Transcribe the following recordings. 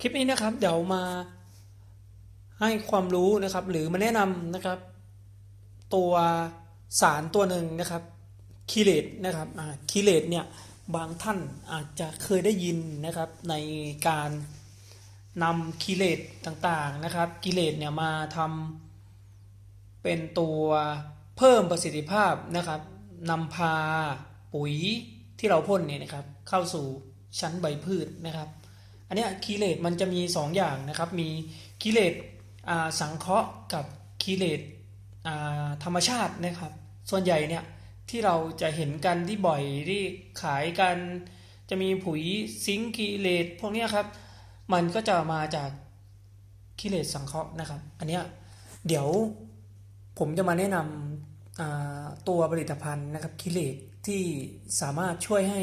คลิปนี้นะครับเดี๋ยวมาให้ความรู้นะครับ หรือมาแนะนำนะครับ ตัวสารตัวหนึ่งนะครับคีเลตนะครับคีเลตเนี่ยบางท่านอาจจะเคยได้ยินนะครับในการนำคีเลตต่างๆนะครับกิเลตเนี่ยมาทำเป็นตัวเพิ่มประสิทธิภาพนะครับนำพาปุ๋ยที่เราพ่นเนี่ยนะครับ เข้าสู่ชั้นใบพืชนะครับ อันนี้คีเลตมันจะมี 2 อย่างนะครับ มีคีเลตสังเคราะห์กับคีเลตธรรมชาตินะครับ ส่วนใหญ่เนี่ยที่เราจะเห็นกันที่บ่อยที่ขายกันจะมีผุยซิงค์คีเลตพวกนี้ครับ มันก็จะมาจากคีเลตสังเคราะห์นะครับ อันเนี้ยเดี๋ยวผมจะมาแนะนำตัวผลิตภัณฑ์นะครับคีเลตที่สามารถช่วยให้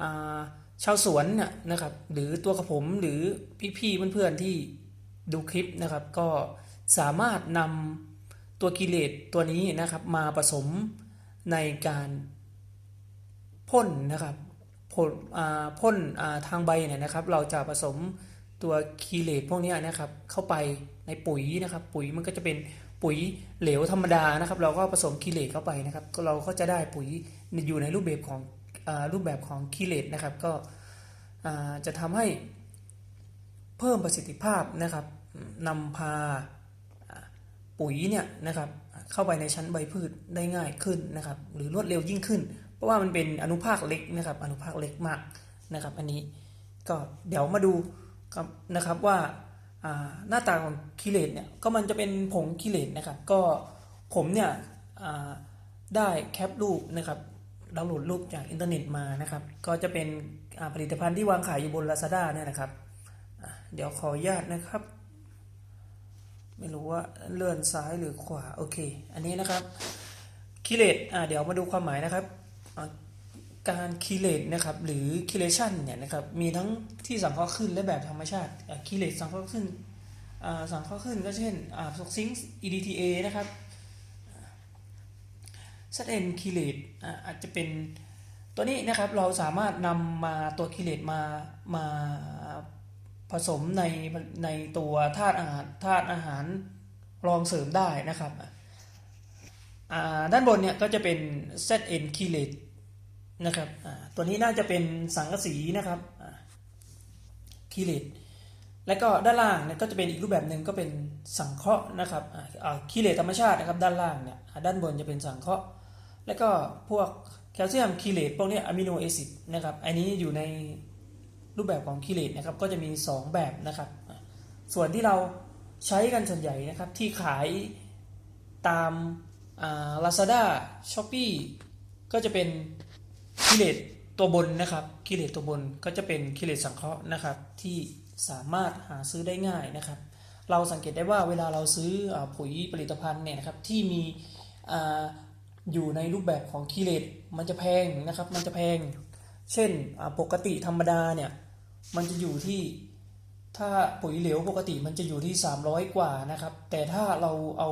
อ่า ชาวสวนน่ะนะครับ หรือตัวกระผมหรือพี่ๆเพื่อนๆที่ดูคลิปนะครับ ก็สามารถนำตัวกิเลสตัวนี้นะครับ มาผสมในการพ่นนะครับพ่นพ่นทางใบเนี่ยนะครับ เราจะผสมตัวคีเลตพวกนี้นะครับ เข้าไปในปุ๋ยนะครับ ปุ๋ยมันก็จะเป็นปุ๋ยเหลวธรรมดานะครับ เราก็ผสมคีเลตเข้าไปนะครับ เราก็จะได้ปุ๋ยอยู่ในรูปแบบของ รูปแบบของคีเลตนะครับก็จะทำให้เพิ่มประสิทธิภาพนะครับนำพาปุ๋ยเนี่ยนะครับเข้าไปในชั้นใบพืชได้ง่ายขึ้นนะครับ หรือรวดเร็วยิ่งขึ้น เพราะว่ามันเป็นอนุภาคเล็กนะครับ อนุภาคเล็กมากนะครับ อันนี้ก็เดี๋ยวมาดูนะครับว่าหน้าตาของคีเลตเนี่ยก็มันจะเป็นผงคีเลตนะครับ ก็ผมเนี่ยได้แคปรูปนะครับ ดาวน์โหลดรูปจากอินเทอร์เน็ตมานะครับ ก็จะเป็นผลิตภัณฑ์ที่วางขายอยู่บน Lazada เนี่ยนะครับ เดี๋ยวขออนุญาตนะครับ ไม่รู้ว่าเลื่อนซ้ายหรือขวา โอเค อันนี้นะครับคิเลตเดี๋ยวมาดูความหมายนะครับการคิเลตนะครับหรือคิเลชันเนี่ยนะครับมีทั้งที่สังเคราะห์ขึ้นและแบบธรรมชาติคิเลตสังเคราะห์ขึ้นสังเคราะห์ขึ้นก็เช่นอ่าพวกซิงค์ EDTA นะครับ ZN คีเลตอาจจะเป็นตัวนี้นะครับเราสามารถนำมาตัวคีเลตมามาผสมในในตัวธาตุอาหารธาตุอาหารรองเสริมได้นะครับด้านบนเนี่ยก็จะเป็น ZN คีเลตนะครับตัวนี้น่าจะเป็นสังกะสีนะครับคีเลตและก็ด้านล่างเนี่ยก็จะเป็นอีกรูปแบบหนึ่งก็เป็นสังเคราะห์นะครับคีเลตธรรมชาตินะครับด้านล่างเนี่ยด้านบนจะเป็นสังเคราะห์ แล้วก็พวกแคลเซียมคีเลตพวกนี้อะมิโนแอซิดนะครับ อันนี้อยู่ในรูปแบบของคีเลตนะครับ ก็จะมี 2 แบบนะครับ ส่วนที่เราใช้กันส่วนใหญ่นะครับ ที่ขายตามลาซาด้าช้อปปี้ก็จะเป็นคีเลตตัวบนนะครับคีเลตตัวบนก็จะเป็นคีเลตสังเคราะห์นะครับ ที่สามารถหาซื้อได้ง่ายนะครับ เราสังเกตได้ว่าเวลาเราซื้ออปุ๋ยผลิตภัณฑ์เนี่ยนะครับที่มี อยู่ในรูปแบบของคีเลตมันจะแพงนะครับ มันจะแพง เช่นปกติธรรมดาเนี่ยมันจะอยู่ที่ถ้าปุ๋ยเหลวปกติมันจะอยู่ที่ 300 กว่านะครับ แต่ถ้าเราเอา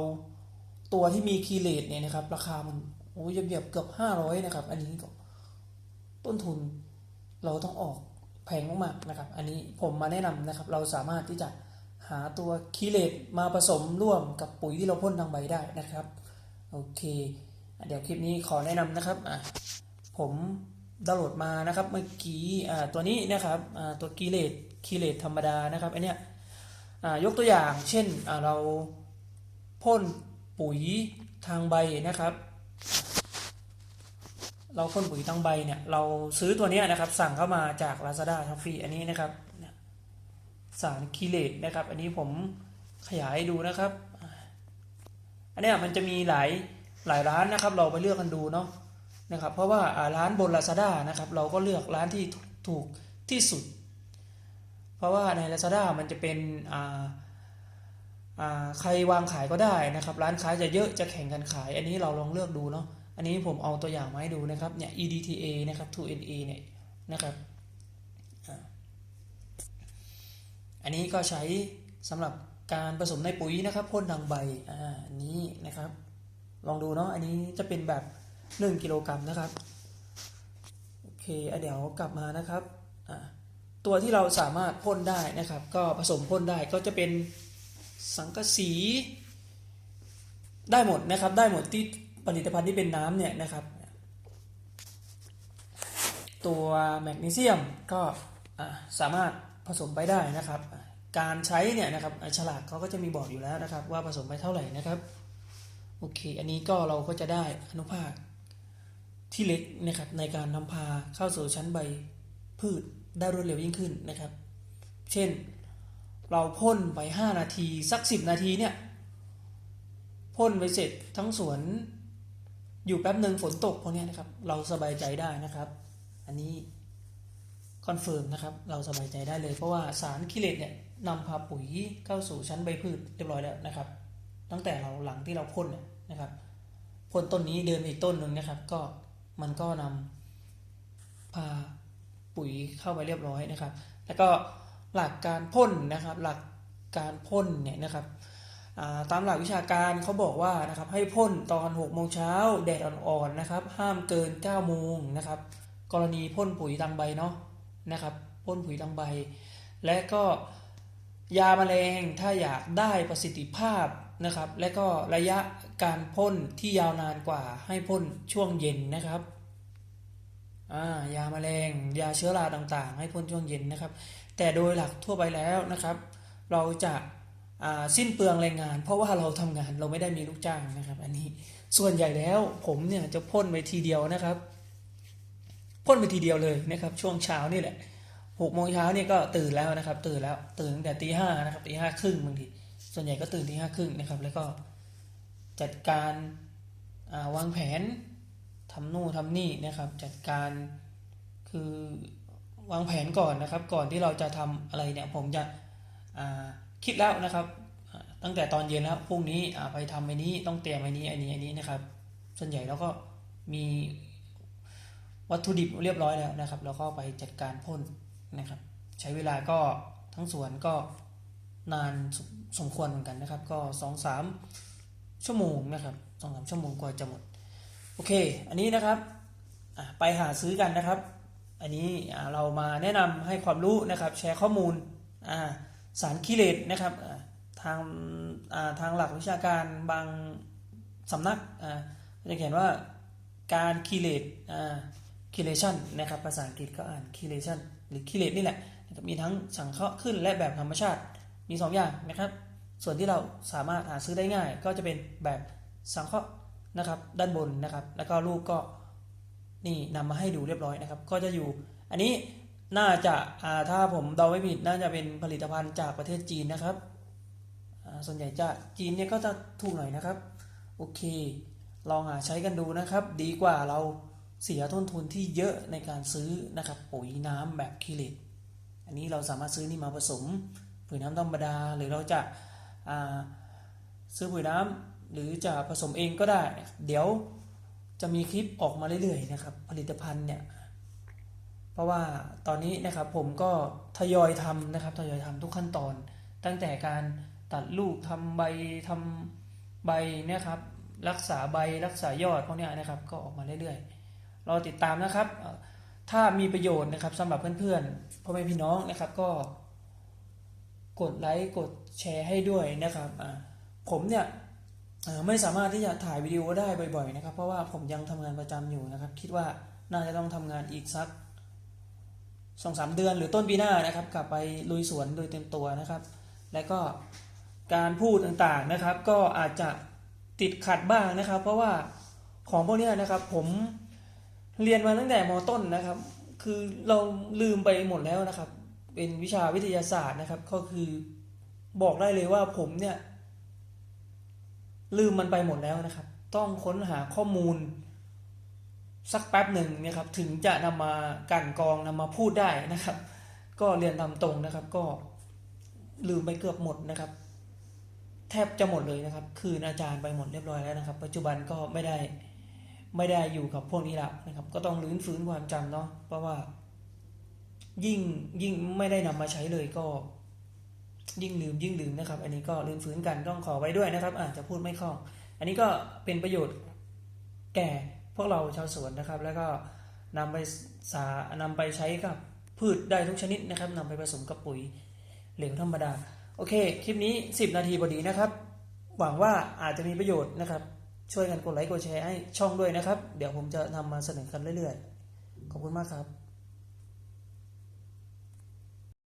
ตัวที่มีคีเลตเนี่ยนะครับ ราคามันโอ้ยเหยียบเกือบ 500 นะครับ อันนี้ก็ต้นทุนเราต้องออกแพงมากๆนะครับ อันนี้ผมมาแนะนำนะครับ เราสามารถที่จะหาตัวคีเลตมาผสมร่วมกับปุ๋ยที่เราพ่นทางใบได้นะครับ โอเค เดี๋ยวคลิปนี้ขอแนะนำนะครับอะผมดาวน์โหลดมานะครับ เมื่อกี้อ่าตัวนี้นะครับอ่าตัวกีเลตคีเลตธรรมดานะครับอันเนี้ยอ่ายกตัวอย่าง เช่นอ่าเราพ่นปุ๋ยทางใบนะครับ เราพ่นปุ๋ยทางใบเนี่ยเราซื้อตัวนี้นะครับ สั่งเข้ามาจาก Lazada s h o p e e อันนี้นะครับ สารคีเลตนะครับ อันนี้ผมขยายให้ดูนะครับ อันนี้มันจะมีหลาย หลายร้านนะครับเราไปเลือกกันดูเนาะนะครับเพราะว่าร้านบน Lazada นะครับเราก็เลือกร้านที่ถูกที่สุด เพราะว่าใน Lazada มันจะเป็นใครวางขายก็ได้นะครับ ร้านขายจะเยอะจะแข่งกันขาย อันนี้เราลองเลือกดูเนาะอันนี้ผมเอาตัวอย่างมาให้ดูนะครับเนี่ย EDTA นะครับ 2NA เนี่ยนะครับอันนี้ก็ใช้สำหรับการผสมในปุ๋ยนะครับพ่นทางใบอ่าอันนี้นะครับ ลองดูเนาะอันนี้จะเป็นแบบ 1 กิโลกรัมนะครับโอเคอเดี๋ยวกลับมานะครับตัวที่เราสามารถพ่นได้นะครับ ก็ผสมพ่นได้ก็จะเป็นสังกะสีได้หมดนะครับ ได้หมดที่ผลิตภัณฑ์ที่เป็นน้ำเนี่ยนะครับ ตัวแมกนีเซียมก็สามารถผสมไปได้นะครับ การใช้เนี่ยนะครับฉลากเขาก็จะมีบอกอยู่แล้วนะครับ ว่าผสมไปเท่าไหร่นะครับ โอเค อันนี้ก็เราก็จะได้อนุภาคที่เล็กนะครับในการนำพาเข้าสู่ชั้นใบพืชได้รวดเร็วยิ่งขึ้นนะครับ เช่น เราพ่นไป 5 นาทีสัก 10 นาทีเนี่ยพ่นไปเสร็จทั้งสวนอยู่แป๊บหนึ่งฝนตกพวกนี้นะครับ เราสบายใจได้นะครับ อันนี้คอนเฟิร์มนะครับ เราสบายใจได้เลยเพราะว่าสารคิเลตเนี่ยนำพาปุ๋ยเข้าสู่ชั้นใบพืชเรียบร้อยแล้วนะครับ ตั้งแต่เราหลังที่เราพ่นนะครับพ่นต้นนี้เดินอีกต้นหนึ่งนะครับ ก็มันก็นำพาปุ๋ยเข้าไปเรียบร้อยนะครับ แล้วก็หลักการพ่นนะครับ หลักการพ่นเนี่ยนะครับาตามหลักวิชาการเขาบอกว่านะครับให้พ่นตอน6โมงเช้าแดดอ่อนๆนะครับ ห้ามเกิน9โมงนะครับ กรณีพ่นปุ๋ยทางใบเนาะนะครับพ่นปุ๋ยทางใบ และก็ยาแมลงถ้าอยากได้ประสิทธิภาพ นะครับ และก็ระยะการพ่นที่ยาวนานกว่าให้พ่นช่วงเย็นนะครับายาแมลง ยาเชื้อราต่างๆ ให้พ่นช่วงเย็นนะครับ แต่โดยหลักทั่วไปแล้วนะครับ เราจะาสิ้นเปลืองแรงงาน เพราะว่าเราทำงานเราไม่ได้มีลูกจ้างนะครับ อันนี้ส่วนใหญ่แล้วผมเนี่ยจะพ่นไปทีเดียวนะครับพ่นไปทีเดียวเลยนะครับ ช่วงเช้านี่แหละหกโมงเช้านี่ก็ตื่นแล้วนะครับ ตื่นแล้วตื่นแต่ตีห้านะครับตีห้าครึ่งบางที ส่วนใหญ่ก็ตื่นตีห้าครึ่งนะครับ แล้วก็จัดการาวางแผนทำนู่นทำนี่นะครับ จัดการคือวางแผนก่อนนะครับ ก่อนที่เราจะทำอะไรเนี่ย ผมจะคิดแล้วนะครับ ตั้งแต่ตอนเย็นแล้วพรุ่งนี้ไปทำไอ้นี้ต้องเตรียมไอ้นี้ไอ้นี้ไอ้นี้นะครับ ส่วนใหญ่เราก็มีวัตถุดิบเรียบร้อยแล้วนะครับ แล้วก็ไปจัดการพ่นนะครับ ใช้เวลาก็ทั้งสวนก็นาน สมควรเหมือนกันนะครับ ก็สองสามชั่วโมงนะครับสองสามชั่วโมงกว่าจะหมด โอเค อันนี้นะครับไปหาซื้อกันนะครับ อันนี้เรามาแนะนำให้ความรู้นะครับ แชร์ข้อมูลสารคิเลตนะครับทางทางหลักวิชาการบางสำนักจะเขียนว่าการคิเลตอ่า chelation นะครับภาษาอังกฤษก็อ่าน chelation หรือ chelate นี่แหละมีทั้งสังเคราะห์ขึ้นและแบบธรรมชาติ มี 2 อย่างนะครับ ส่วนที่เราสามารถหาซื้อได้ง่าย ก็จะเป็นแบบสังเคราะห์นะครับ ด้านบนนะครับ แล้วก็รูปก็นี่นำมาให้ดูเรียบร้อยนะครับ ก็จะอยู่ อันนี้น่าจะาถ้าผมเดาไม่ผิดน่าจะเป็นผลิตภัณฑ์จากประเทศจีนนะครับ ส่วนใหญ่จะจีนเนี่ยก็จะถูกหน่อยนะครับ โอเค ลองหาใช้กันดูนะครับ ดีกว่าเราเสียต้นทุนที่เยอะในการซื้อนะครับปุ๋ยน้ำแบบคิเลตอันนี้เราสามารถซื้อนี่มาผสม ปุ๋ยน้ำธรรมดา หรือเราจะาซื้อปุ๋ยน้ำหรือจะผสมเองก็ได้ เดี๋ยวจะมีคลิปออกมาเรื่อยๆนะครับ ผลิตภัณฑ์เนี่ย เพราะว่าตอนนี้นะครับผมก็ทยอยทำนะครับทยอยทำทุกขั้นตอน ตั้งแต่การตัดลูกทำใบทำใบเนี่ยครับรักษาใบรักษายอดพวกเนี้ยนะครับก็ออกมาเรื่อยๆรอติดตามนะครับ ถ้ามีประโยชน์นะครับสำหรับเพื่อนๆพ่อแม่พี่น้องนะครับก็ กดไลค์กดแชร์ให้ด้วยนะครับผมเนี่ยไม่สามารถที่จะถ่ายวิดีโอได้บ่อยๆนะครับ เพราะว่าผมยังทำงานประจำอยู่นะครับ คิดว่าน่าจะต้องทำงานอีกสักสองสามเดือนหรือต้นปีหน้านะครับ กลับไปลุยสวนโดยเต็มตัวนะครับ และก็การพูดต่างๆนะครับ ก็อาจจะติดขัดบ้างนะครับ เพราะว่าของพวกนี้นะครับผมเรียนมาตั้งแต่มต้นนะครับ คือเราลืมไปหมดแล้วนะครับ เป็นวิชาวิทยาศาสตร์นะครับ ก็คือบอกได้เลยว่าผมเนี่ย ลืมมันไปหมดแล้วนะครับ ต้องค้นหาข้อมูล สักแป๊บหนึ่งนะครับ ถึงจะนำมากันกรองนำมาพูดได้นะครับ ก็เรียนตามตรงนะครับ ก็ลืมไปเกือบหมดนะครับ แทบจะหมดเลยนะครับ คืนอาจารย์ไปหมดเรียบร้อยแล้วนะครับ ปัจจุบันก็ไม่ได้ไม่ได้อยู่กับพวกนี้ละนะครับ ก็ต้องลื้นฟื้นความจำเนาะเพราะว่า ยิ่งยิ่งไม่ได้นำมาใช้เลยก็ ยิ่งลืมยิ่งลืมนะครับ อันนี้ก็ลื้นฟื้นกันต้องขอไว้ด้วยนะครับ อาจจะพูดไม่คล่อง อันนี้ก็เป็นประโยชน์แก่พวกเราชาวสวนนะครับ แล้วก็นำไปสานำไปใช้กับพืชได้ทุกชนิดนะครับนำไปผสมกับปุ๋ยเหลวธรรมดา โอเค คลิปนี้ 10 นาทีพอดีนะครับ หวังว่าอาจจะมีประโยชน์นะครับช่วยกันกดไลค์กดแชร์ให้ช่องด้วยนะครับ เดี๋ยวผมจะนำมาเสนอกันเรื่อยๆ ขอบคุณมากครับ